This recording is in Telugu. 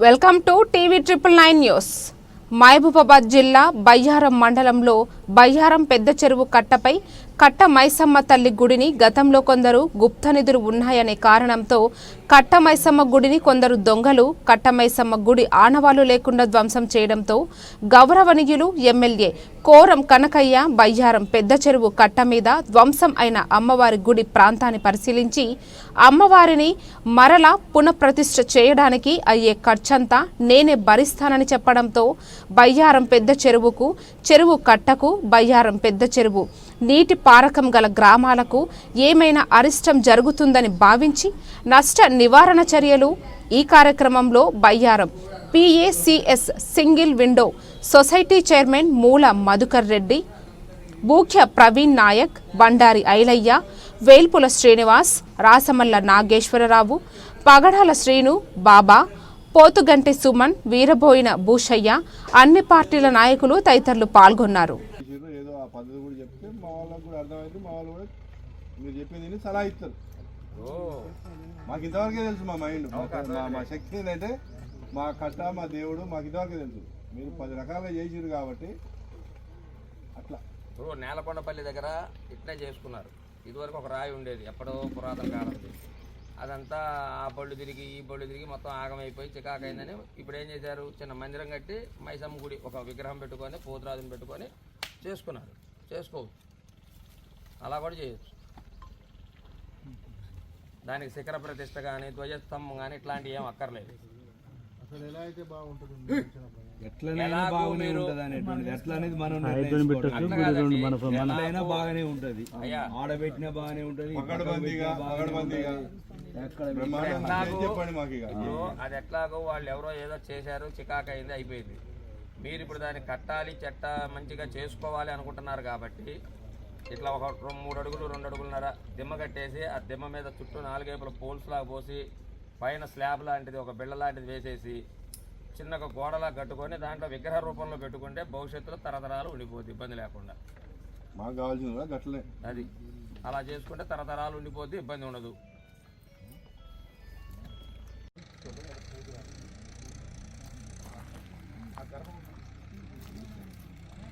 Welcome to TV triple nine news. Mahabubabad జిల్లా బయ్యారం మండలంలో బయ్యారం పెద్ద చెరువు కట్టపై కట్ట మైసమ్మ తల్లి గుడిని గతంలో కొందరు గుప్త నిధులు ఉన్నాయనే కారణంతో కట్ట మైసమ్మ గుడిని కొందరు దొంగలు కట్ట మైసమ్మ గుడి ఆనవాళ్ళు లేకుండా ధ్వంసం చేయడంతో గౌరవనీయులు ఎమ్మెల్యే కోరం కనకయ్య బయ్యారం పెద్ద చెరువు కట్ట మీద ధ్వంసం అయిన అమ్మవారి గుడి ప్రాంతాన్ని పరిశీలించి అమ్మవారిని మరలా పునఃప్రతిష్ఠ చేయడానికి అయ్యే ఖర్చంతా నేనే భరిస్తానని చెప్పడంతో బయ్యారం పెద్ద చెరువుకు చెరువు కట్టకు బయ్యారం పెద్ద చెరువు. నీటి పారకం గల గ్రామాలకు ఏమైనా అరిష్టం జరుగుతుందని భావించి నష్ట నివారణ చర్యలు ఈ కార్యక్రమంలో Bayyaram PACS single window society chairman Moola Madhukar Reddy బూఖ్య Praveen Naik Bandari Ailayya Velpula Srinivas Rasamalla Nageswararao పగడాల శ్రీను బాబా పోతుగంటి సుమన్ వీరబోయిన భూషయ్య అన్ని పార్టీల నాయకులు తదితరులు పాల్గొన్నారు. పద్ధతి కూడా చెప్తే మా వాళ్ళకు కూడా అర్థమైతే మా వాళ్ళు కూడా మీరు చెప్పింది సలహా ఇస్తారు. మాకు ఇంతవరకే తెలుసు మా మైండ్. మా శక్తి ఏంటంటే మా కట్ట మా దేవుడు మాకు ఇంతవరకే తెలుసు. మీరు పది రకాలుగా చేసిర్రు కాబట్టి అట్లా. ఇప్పుడు నేలకొండపల్లి దగ్గర ఇట్లే చేసుకున్నారు. ఇదివరకు ఒక రాయి ఉండేది ఎప్పుడో పురాతన కాలంది. అదంతా ఆ బళ్ళు తిరిగి ఈ బళ్ళు తిరిగి మొత్తం ఆగమైపోయి చికాకైందని ఇప్పుడు ఏం చేశారు? చిన్న మందిరం కట్టి మైసమ్మ గుడి ఒక విగ్రహం పెట్టుకొని పోతురాజుని పెట్టుకొని చేసుకున్నారు. చేసుకోవచ్చు అలా కూడా చేయొచ్చు. దానికి శిఖర ప్రతిష్ట కానీ ధ్వజస్తంభం కానీ ఇట్లాంటివి ఏం అక్కర్లేదు. బాగానే ఉంటది అనేటువంటిది ఎట్లా అనేది మనం నిర్ణయించుకోవడం. అట్లా కాదండి. ఎట్లయినా బాగానే ఉంటది. అయ్యా. ఆడబెట్టినా బాగానే ఉంటది. అది ఎట్లాగో వాళ్ళు ఎవరో ఏదో చేశారు చికాకు అయింది అయిపోయింది. మీరు ఇప్పుడు దాన్ని కట్టాలి చెట్ట మంచిగా చేసుకోవాలి అనుకుంటున్నారు కాబట్టి ఇట్లా ఒక మూడు అడుగులు రెండు అడుగులున్నర దిమ్మ కట్టేసి ఆ దిమ్మ మీద చుట్టూ నాలుగైపుల పోల్స్ లాగా పోసి పైన స్లాబ్ లాంటిది ఒక బిళ్ళ లాంటిది వేసేసి చిన్నగా గోడలా కట్టుకొని దాంట్లో విగ్రహ రూపంలో పెట్టుకుంటే భవిష్యత్తులో తరతరాలు ఉండిపోద్ది ఇబ్బంది లేకుండా. మాకు కావాల్సింది గట్లనే అది. అలా చేసుకుంటే తరతరాలు ఉండిపోద్ది ఇబ్బంది ఉండదు.